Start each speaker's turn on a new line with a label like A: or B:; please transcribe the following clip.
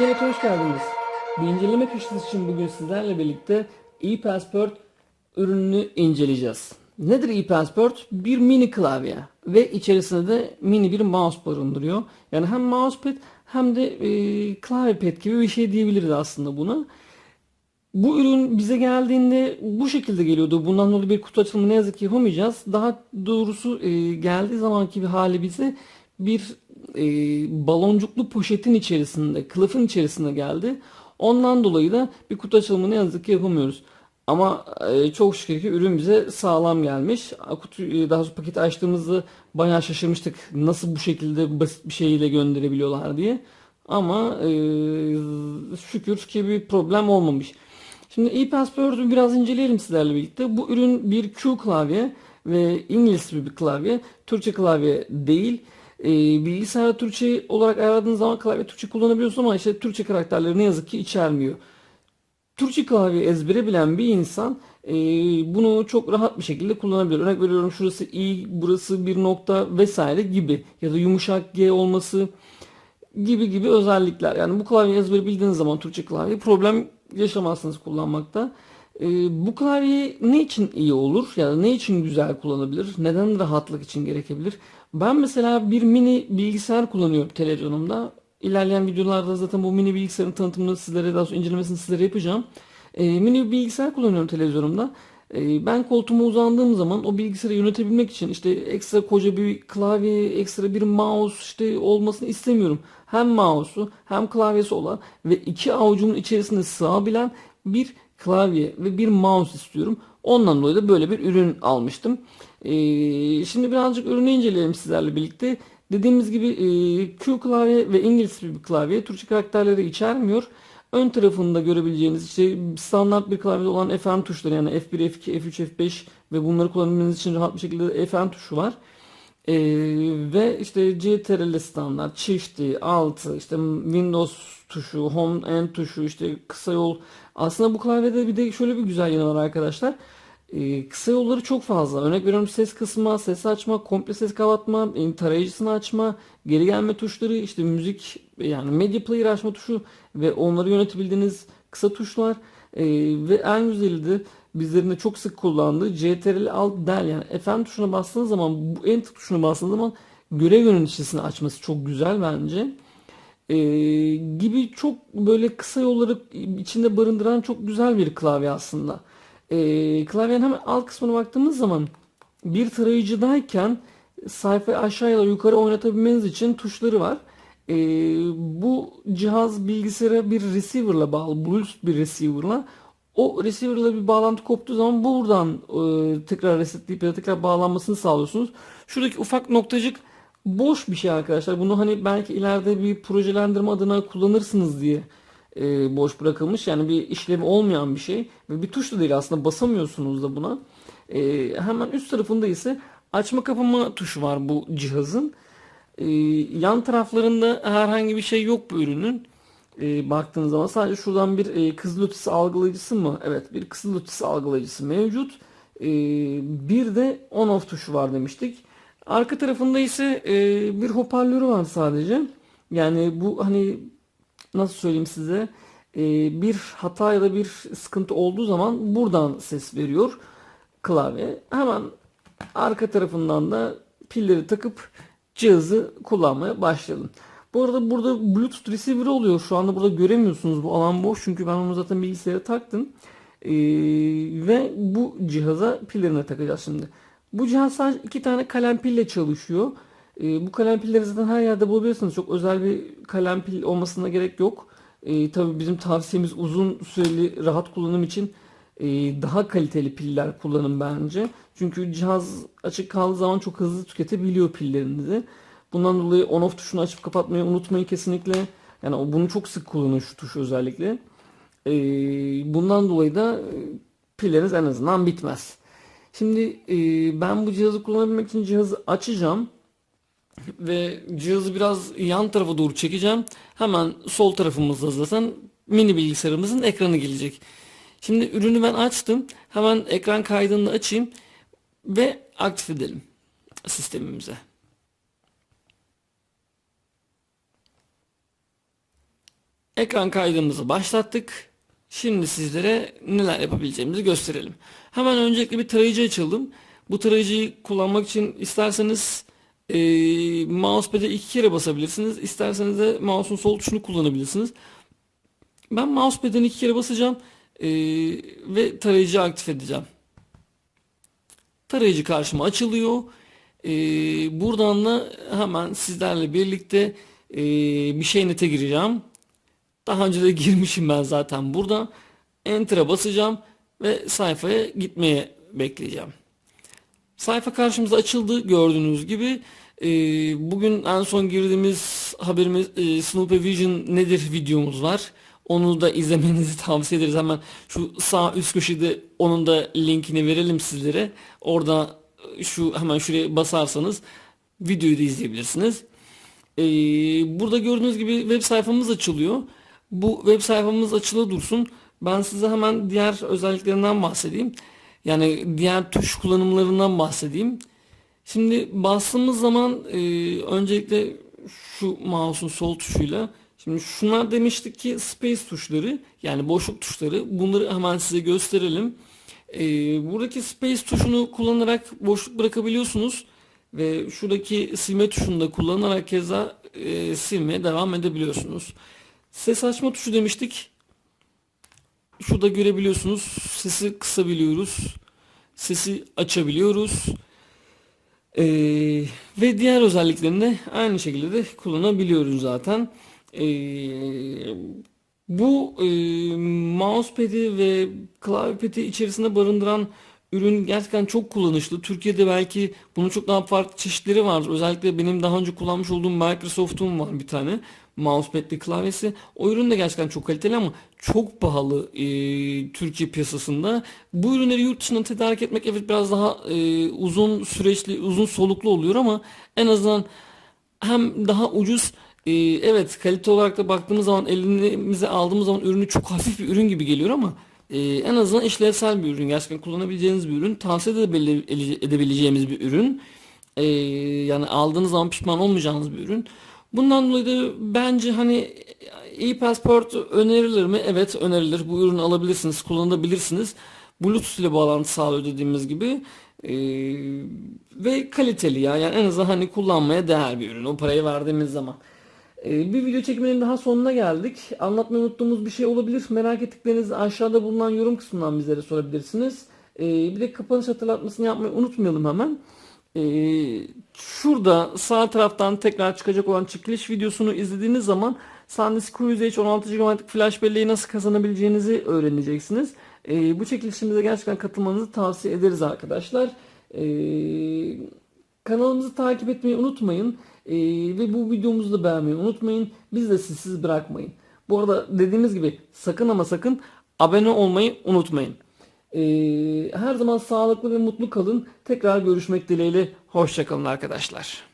A: İşaret hoş geldiniz. Bir inceleme köşesi için bugün sizlerle birlikte ePassport ürününü inceleyeceğiz. Nedir ePassport? Bir mini klavye ve içerisinde de mini bir mouse barındırıyor. Yani hem mousepad hem de e, klavyepad gibi bir şey diyebiliriz aslında buna. Bu ürün bize geldiğinde bu şekilde geliyordu. Bundan dolayı bir kutu açılımı ne yazık ki yapamayacağız. Daha doğrusu e, geldiği zamanki bir hali bize bir e, baloncuklu poşetin içerisinde, kılıfın içerisinde geldi. Ondan dolayı da bir kutu açılımı ne yazık ki yapamıyoruz. Ama e, çok şükür ki ürün bize sağlam gelmiş. Kutu, e, daha sonra paketi açtığımızda bayağı şaşırmıştık. Nasıl bu şekilde basit bir şeyle gönderebiliyorlar diye. Ama e, şükür ki bir problem olmamış. Şimdi ePassport'u biraz inceleyelim sizlerle birlikte. Bu ürün bir Q klavye ve İngiliz bir klavye. Türkçe klavye değil. Ee, bilgisayar Türkçe olarak ayarladığınız zaman klavye Türkçe kullanabiliyorsunuz ama işte Türkçe karakterleri ne yazık ki içermiyor. Türkçe klavye ezbere bilen bir insan e, bunu çok rahat bir şekilde kullanabilir. Örnek veriyorum şurası i, burası bir nokta vesaire gibi ya da yumuşak g olması gibi gibi özellikler. Yani bu klavye ezbere bildiğiniz zaman Türkçe klavye problem yaşamazsınız kullanmakta. E, bu klavye ne için iyi olur ya da ne için güzel kullanabilir? Neden rahatlık için gerekebilir? Ben mesela bir mini bilgisayar kullanıyorum televizyonumda. İlerleyen videolarda zaten bu mini bilgisayarın tanıtımını sizlere daha sonra incelemesini sizlere yapacağım. E, mini bilgisayar kullanıyorum televizyonumda. E, ben koltuğuma uzandığım zaman o bilgisayarı yönetebilmek için işte ekstra koca bir klavye, ekstra bir mouse işte olmasını istemiyorum. Hem mouse'u hem klavyesi olan ve iki avucumun içerisinde sığabilen bir klavye ve bir mouse istiyorum. Ondan dolayı da böyle bir ürün almıştım. Ee, şimdi birazcık ürünü inceleyelim sizlerle birlikte. Dediğimiz gibi e, Q klavye ve İngiliz bir klavye Türkçe karakterleri içermiyor. Ön tarafında görebileceğiniz işte standart bir klavyede olan Fn tuşları yani F1, F2, F3, F5 ve bunları kullanabilmeniz için rahat bir şekilde Fn tuşu var. Ee, ve işte CTRL standart, çifti, altı, işte Windows tuşu, Home End tuşu, işte kısa yol. Aslında bu klavyede bir de şöyle bir güzel yanı var arkadaşlar. Ee, kısa yolları çok fazla. Örnek veriyorum ses kısma, ses açma, komple ses kapatma, e, tarayıcısını açma, geri gelme tuşları, işte müzik yani media player açma tuşu ve onları yönetebildiğiniz kısa tuşlar. Ee, ve en güzeli de bizlerin de çok sık kullandığı CTRL Alt Del yani Fn tuşuna bastığınız zaman bu Enter tuşuna bastığınız zaman görev yöneticisini açması çok güzel bence. Ee, gibi çok böyle kısa yolları içinde barındıran çok güzel bir klavye aslında. Ee, klavyenin hemen alt kısmına baktığımız zaman bir tarayıcıdayken sayfayı aşağı ya da yukarı oynatabilmeniz için tuşları var. Ee, bu cihaz bilgisayara bir receiver'la bağlı, Bluetooth bir receiver'la o receiver'la bir bağlantı koptuğu zaman buradan e, tekrar resetleyip ya tekrar bağlanmasını sağlıyorsunuz. Şuradaki ufak noktacık boş bir şey arkadaşlar. Bunu hani belki ileride bir projelendirme adına kullanırsınız diye e, boş bırakılmış. Yani bir işlevi olmayan bir şey. Ve bir tuş da değil aslında basamıyorsunuz da buna. E, hemen üst tarafında ise açma kapama tuşu var bu cihazın. E, yan taraflarında herhangi bir şey yok bu ürünün e, baktığınız zaman sadece şuradan bir e, kızıl ötesi algılayıcısı mı? Evet bir kızıl ötesi algılayıcısı mevcut. E, bir de on off tuşu var demiştik. Arka tarafında ise e, bir hoparlörü var sadece. Yani bu hani nasıl söyleyeyim size e, bir hata ya da bir sıkıntı olduğu zaman buradan ses veriyor klavye. Hemen arka tarafından da pilleri takıp cihazı kullanmaya başlayalım. Bu arada burada Bluetooth receiver oluyor. Şu anda burada göremiyorsunuz. Bu alan boş çünkü ben onu zaten bilgisayara taktım. Ee, ve bu cihaza pillerine takacağız şimdi. Bu cihaz sadece iki tane kalem pille çalışıyor. Ee, bu kalem pilleri zaten her yerde bulabilirsiniz. Çok özel bir kalem pil olmasına gerek yok. Ee, tabii bizim tavsiyemiz uzun süreli rahat kullanım için e, daha kaliteli piller kullanın bence. Çünkü cihaz açık kaldığı zaman çok hızlı tüketebiliyor pillerinizi. Bundan dolayı on off tuşunu açıp kapatmayı unutmayın kesinlikle. Yani bunu çok sık kullanın şu tuşu özellikle. Ee, bundan dolayı da e, pilleriniz en azından bitmez. Şimdi e, ben bu cihazı kullanabilmek için cihazı açacağım. Ve cihazı biraz yan tarafa doğru çekeceğim. Hemen sol tarafımızda zaten mini bilgisayarımızın ekranı gelecek. Şimdi ürünü ben açtım. Hemen ekran kaydını açayım ve aktif edelim sistemimize. ekran kaydımızı başlattık. Şimdi sizlere neler yapabileceğimizi gösterelim. Hemen öncelikle bir tarayıcı açalım. Bu tarayıcıyı kullanmak için isterseniz e, mousepad'e iki kere basabilirsiniz. İsterseniz de mouse'un sol tuşunu kullanabilirsiniz. Ben mousepad'den iki kere basacağım e, ve tarayıcıyı aktif edeceğim. Tarayıcı karşıma açılıyor. E, buradan da hemen sizlerle birlikte e, bir şey nete gireceğim. Daha önce de girmişim ben zaten burada. Enter'a basacağım ve sayfaya gitmeye bekleyeceğim. Sayfa karşımıza açıldı gördüğünüz gibi. Ee, bugün en son girdiğimiz haberimiz e, Snoopy Vision nedir videomuz var. Onu da izlemenizi tavsiye ederiz. Hemen şu sağ üst köşede onun da linkini verelim sizlere. Orada e, şu hemen şuraya basarsanız videoyu da izleyebilirsiniz. Ee, burada gördüğünüz gibi web sayfamız açılıyor. Bu web sayfamız açılı dursun. Ben size hemen diğer özelliklerinden bahsedeyim. Yani diğer tuş kullanımlarından bahsedeyim. Şimdi bastığımız zaman e, öncelikle şu mouse'un sol tuşuyla Şimdi şunlar demiştik ki space tuşları yani boşluk tuşları bunları hemen size gösterelim. E, buradaki space tuşunu kullanarak boşluk bırakabiliyorsunuz ve şuradaki silme tuşunu da kullanarak keza e, silmeye devam edebiliyorsunuz. Ses açma tuşu demiştik. Şurada görebiliyorsunuz. Sesi kısabiliyoruz. Sesi açabiliyoruz. Ee, ve diğer özelliklerini aynı şekilde de kullanabiliyoruz zaten. Ee, bu e, mousepad'i ve klavyepad'i içerisinde barındıran ürün gerçekten çok kullanışlı. Türkiye'de belki bunun çok daha farklı çeşitleri var. Özellikle benim daha önce kullanmış olduğum Microsoft'un var bir tane mousepad'li klavyesi. O ürün de gerçekten çok kaliteli ama çok pahalı e, Türkiye piyasasında. Bu ürünleri yurt dışından tedarik etmek evet biraz daha e, uzun süreçli, uzun soluklu oluyor ama en azından hem daha ucuz e, evet kalite olarak da baktığımız zaman elimize aldığımız zaman ürünü çok hafif bir ürün gibi geliyor ama e, en azından işlevsel bir ürün. Gerçekten kullanabileceğiniz bir ürün. Tavsiye edebile- edebileceğimiz bir ürün. E, yani aldığınız zaman pişman olmayacağınız bir ürün. Bundan dolayı da bence hani e-passport önerilir mi? Evet önerilir. Bu ürünü alabilirsiniz, kullanabilirsiniz. Bluetooth ile bağlantı sağlıyor dediğimiz gibi. Ee, ve kaliteli ya. Yani en azından hani kullanmaya değer bir ürün. O parayı verdiğimiz zaman. Ee, bir video çekmenin daha sonuna geldik. Anlatmayı unuttuğumuz bir şey olabilir. Merak ettiklerinizi aşağıda bulunan yorum kısmından bizlere sorabilirsiniz. Ee, bir de kapanış hatırlatmasını yapmayı unutmayalım hemen. Ee, şurada sağ taraftan tekrar çıkacak olan çekiliş videosunu izlediğiniz zaman SanDisk Q100H 16 GB'lık flash belleği nasıl kazanabileceğinizi öğreneceksiniz. Ee, bu çekilişimize gerçekten katılmanızı tavsiye ederiz arkadaşlar. Ee, kanalımızı takip etmeyi unutmayın. Ee, ve bu videomuzu da beğenmeyi unutmayın. Biz de sizsiz bırakmayın. Bu arada dediğimiz gibi sakın ama sakın abone olmayı unutmayın. Ee, her zaman sağlıklı ve mutlu kalın. Tekrar görüşmek dileğiyle. Hoşçakalın arkadaşlar.